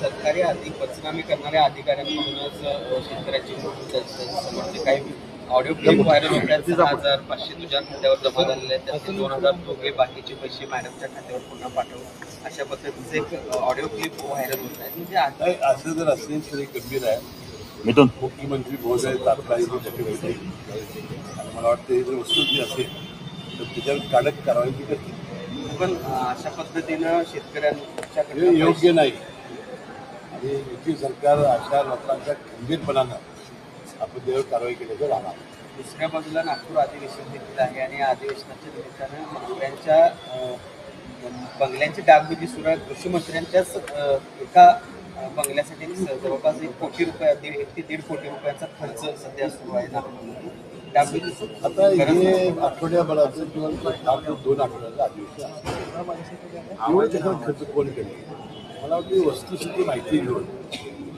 सरकारी अधिक पंचनामे करणाऱ्या अधिकाऱ्यांकडूनच शेतकऱ्याची त्याचं समजते काही ऑडिओ क्लिप व्हायरल सहा हजार पाचशे तुझ्या खात्यावर जमा झालेले आहेत त्यातले दोन हजार दोघे बाकीचे पैसे मॅडमच्या खात्यावर पुन्हा पाठवू अशा पद्धतीचे एक ऑडिओ क्लिप व्हायरल होत आहेत म्हणजे असं जर असेल तर हे गंभीर आहे. मिथून. मुख्यमंत्री महोदय तात्काळ मोठी आणि मला वाटतं हे जर वस्तुस्थिती असेल तर त्याच्यावर कडक कारवाई करतील. पण अशा पद्धतीनं शेतकऱ्यांच्या योग्य नाही. आणि युती सरकार अशा लोकांच्या खंबीरपणानं आपण त्यावर कारवाई केल्याचं राहणार. दुसऱ्या बाजूला नागपूर अधिवेशन देखील आहे आणि अधिवेशनाच्या निमित्तानं मंत्र्यांच्या बंगल्यांची डागडुजी सुरू आहे. कृषी मंत्र्यांच्याच एका बंगल्यासाठी जवळपास एक कोटी रुपये दीड एक ते दीड कोटी रुपयांचा खर्च सध्या सुरू आहे नागपूरमध्ये. आता हे आठवड्याभराचं किंवा दोन आठवड्याचं अधिवेशन खर्च कोण केले मला वाटतं वस्तुस्थिती माहिती घेऊन.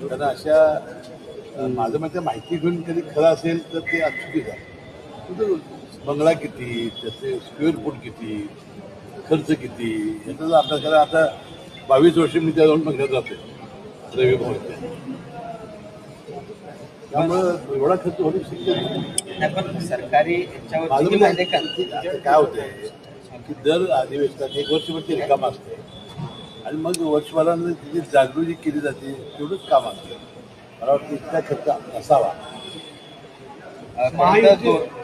कारण अशा माझं मते माहिती घेऊन कधी खरं असेल तर ते आहे. पण तो बंगला किती त्याचे स्क्वेअर फूट किती खर्च किती याचा जर अभ्यास करा आता बावीस वर्ष मी त्या जाऊन बंगल्यात राहते रवी भवनच्या त्यामुळं एवढा खर्च होणं शक्य नाही. पण सरकारी काय होतंय की दर अधिवेशनात एक वर्षभर ते रिकाम असते. आणि मग वर्षभरानंतर तिची जागृती केली जाते तेवढंच काम असतं. मला वाटतं इतका खर्च असावा.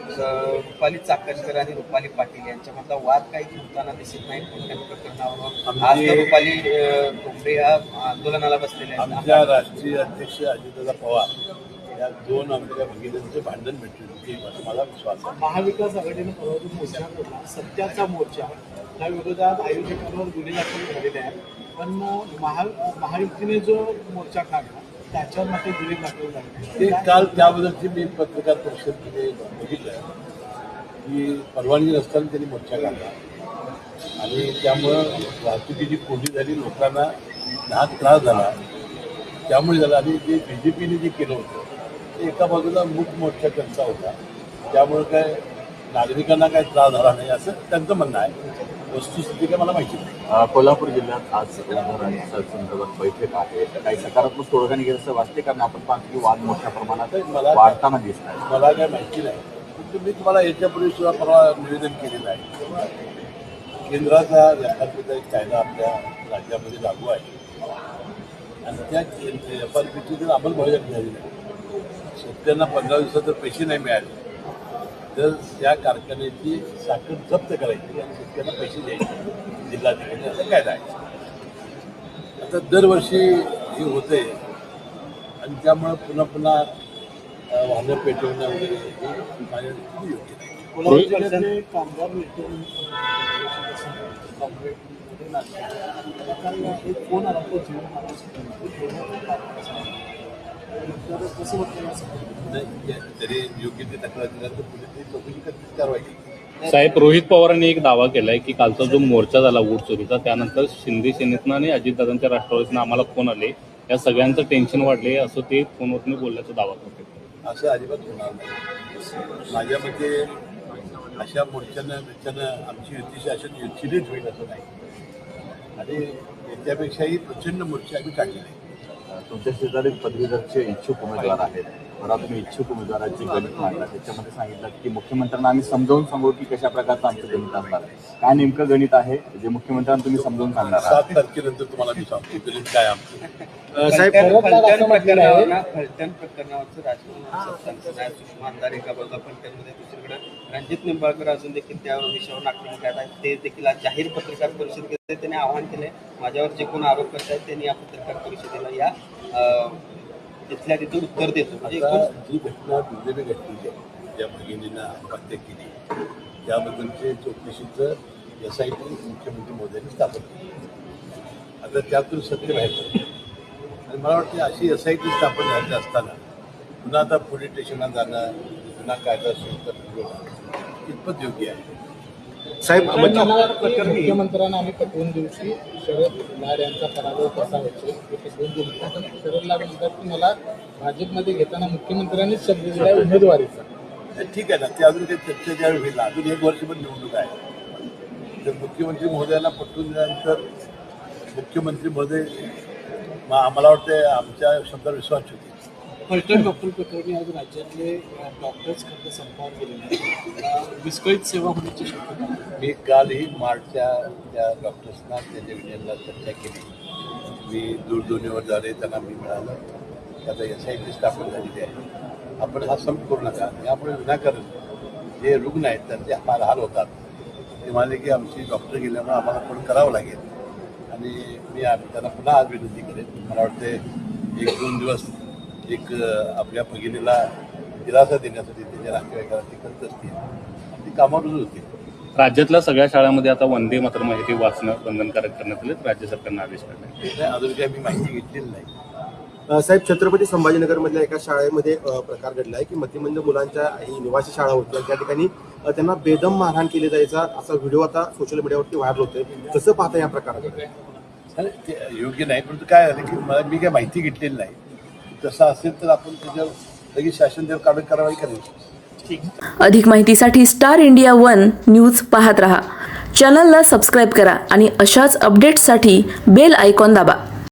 रुपाली चाकणकर आणि रुपाली पाटील यांच्यामधला वाद काही होताना दिसत नाही? कोणत्या प्रकरणावर? आज आमचे- तर रुपाली ठोंबरे या आंदोलनाला बसलेले आमच्या राष्ट्रीय अध्यक्ष अजितदादा पवार या दोन आमच्या भगिनींचे भांडण भेटले असं मला विश्वास आहे. महाविकास आघाडीनं परवा जो मोर्चा केला सत्याचा मोर्चा. त्या विरोधात आयोजकांवर गुन्हे दाखल झालेले आहेत. पण महा महायुतीने जो मोर्चा काढला त्याच्यावर मात्र गुन्हे दाखल झाले ते काल त्याबद्दलची मी पत्रकार परिषदेमध्ये बघितलं. की परवानगी नसताना त्यांनी मोर्चा काढला. आणि त्यामुळं वाहतुकीची कोंडी झाली लोकांना लहान त्रास झाला. त्यामुळे झाला. आणि जे बी जे पीने जे केलं होतं एका बाजूला मूक मोर्चा त्यांचा होता. त्यामुळे काय नागरिकांना काय त्रास झाला नाही असं त्यांचं म्हणणं आहे. वस्तुस्थिती काय मला माहिती नाही. कोल्हापूर जिल्ह्यात आज संदर्भात बैठक आहे. काही सकारात्मक तोडगा निघेल असं वाटते कारण आपण पाहतो की वाद मोठ्या प्रमाणात मला- वाढताना दिसत आहे. मला काय माहिती नाही. मी तुम्हाला याच्यापूर्वी सुद्धा परवा निवेदन केलेलं आहे. केंद्राचा एफ एक कायदा आपल्या राज्यामध्ये लागू आहे. आणि त्या एफ आर पीची जर अंमलबजावणी झाली नाही. शेतकऱ्यांना पंधरा दिवसात जर पैसे नाही मिळाले तर त्या कारखान्याची साखर जप्त करायची आणि शेतकऱ्यांना पैसे द्यायचे. जिल्हाधिकारी असा कायदा आहे. आता दरवर्षी हे होते आणि त्यामुळं पुन्हा पुन्हा वाहनं पेटवणं वगैरे हे माझ्या दृष्टीने योग्य नाही. कोल्हापूर जिल्ह्यातले कामगार नेते काँग्रेसमध्ये एक फोन आला तो जीवन? तरी योग्य ते तक्रार दिल्यानंतर चौकशी करतील कारवाई केली साहेब रोहित पवारांनी एक दावा केलाय की कालचा जो मोर्चा झाला वोट चोरीचा त्यानंतर शिंदे सेनेतनं आणि अजितदादांच्या राष्ट्रवादीनं आम्हाला फोन आले. या सगळ्यांचं टेन्शन वाढले असं ते फोनवरून बोलल्याचा दावा करते असं अजिबात होणार नाही. माझ्या मते अशा मोर्चानं बिर्चानं आमची युतीशी अशा युतीनेच होईल असं नाही. आणि याच्यापेक्षाही प्रचंड मोर्चे आम्ही काढले नाही तुमच्या शेजारी पदवीधरचे इच्छुक उमेदवार आहेत. तुम्ही इच्छुक उमेदवाराची गणित मांडला त्याच्यामध्ये सांगितलं की मुख्यमंत्र्यांना आम्ही समजावून सांगू की कशा प्रकारचं आमचं गणित असणार आहे. काय नेमकं गणित आहे जे मुख्यमंत्र्यांना तुम्ही समजावून सांगणार आहात? सात तारखेनंतर तुम्हाला मी सांगतो गणित काय आमचं. मला फलटण प्रकरणावर प्रकरणावरचं राजकारण एका बाजूला फलटणमध्ये दुसरीकडे रणजित निंबाळकर अजून देखील त्या विषयावर नाट्य करत आहेत ते देखील आज जाहीर पत्रकार परिषद घेतले. त्यांनी आवाहन केले माझ्यावर जे कोण आरोप करत आहेत त्यांनी या पत्रकार परिषदेला या तिथल्या तिथे उत्तर देतो. म्हणजे एकूण जी घटना दुर्दैवी घडलेली आहे ज्या भगिनीनं आत्महत्या केली त्याबद्दलचे चौकशीचं एस आय टी मुख्यमंत्री मोदयांनी स्थापन केली. आता त्यातून सत्य बाहेर पडलं. आणि मला वाटतं अशी एस आय टी स्थापन झाली असताना पुन्हा आता पोलीस स्टेशनला जाणं पुन्हा कायदा सुरू करणं कितपत योग्य आहे. साहेब मुख्यमंत्र्यांना आम्ही पटवून देऊ की शरद लाड यांचा पराभव कसा होतो हे पटवून देऊ. पण शरद लाड म्हणतात की मला भाजपमध्ये घेताना मुख्यमंत्र्यांनीच शब्द दिलाय उमेदवारीचा. तर ठीक आहे ना ते अजून काही चर्चा ज्यावेळी होईल अजून एक वर्षभर निवडणूक आहे. तर मुख्यमंत्री महोदयांना पटवून दिल्यानंतर मुख्यमंत्री महोदय मग आम्हाला वाटते आमच्या शब्दावर विश्वास होती फलटण डॉक्टर प्रकरणी आज राज्यातले डॉक्टर्स खंड संपावर गेलेले विस्कळीत सेवा होण्याची शक्यता मी कालही मार्टच्या त्या डॉक्टर्सना त्याच्या युनियनला चर्चा केली. मी दूरध्वनीवर झाले त्यांना मी मिळालं. त्याचा आता एस आय टी स्थापन झालेली आहे. आपण हा संप करू नका. यामुळे विनाकारण जे रुग्ण आहेत त्यांचे फार हाल होतात. ते म्हणाले की आमची डॉक्टर गेल्यामुळे आम्हाला पण करावं लागेल. आणि मी आम्ही त्यांना पुन्हा आज विनंती करेन. मला वाटते एक दोन दिवस एक आपल्या भगिनीला दिलासा देण्यासाठी त्याच्या नातेवाईकाला ते करत असतील ती कामावर रुजू राज्यातल्या सगळ्या शाळांमध्ये आता वंदे मात्र माहिती वाचणं बंधनकारक करण्यात आले. राज्य सरकारनं आदेश काढले. ते काय अजून काही मी माहिती घेतलेली नाही. साहेब छत्रपती संभाजीनगरमधल्या एका शाळेमध्ये प्रकार घडला आहे की मध्यमंद मुलांच्या ही निवासी शाळा होत्या त्या ठिकाणी त्यांना बेदम मारहाण केली जायचा असा व्हिडिओ आता सोशल मीडियावरती व्हायरल होतोय. कसं पाहता या प्रकाराकडे योग्य नाही परंतु काय झालं की मला मी काही माहिती घेतलेली नाही. तसं असेल तर आपण त्याच्यावर लगेच शासन त्यावर कारवाई कारवाई करेल. अधिक माहितीसाठी स्टार इंडिया वन न्यूज पाहत रहा. चॅनलला सबस्क्राईब करा आणि अशाच अपडेट्ससाठी बेल आयकॉन दाबा.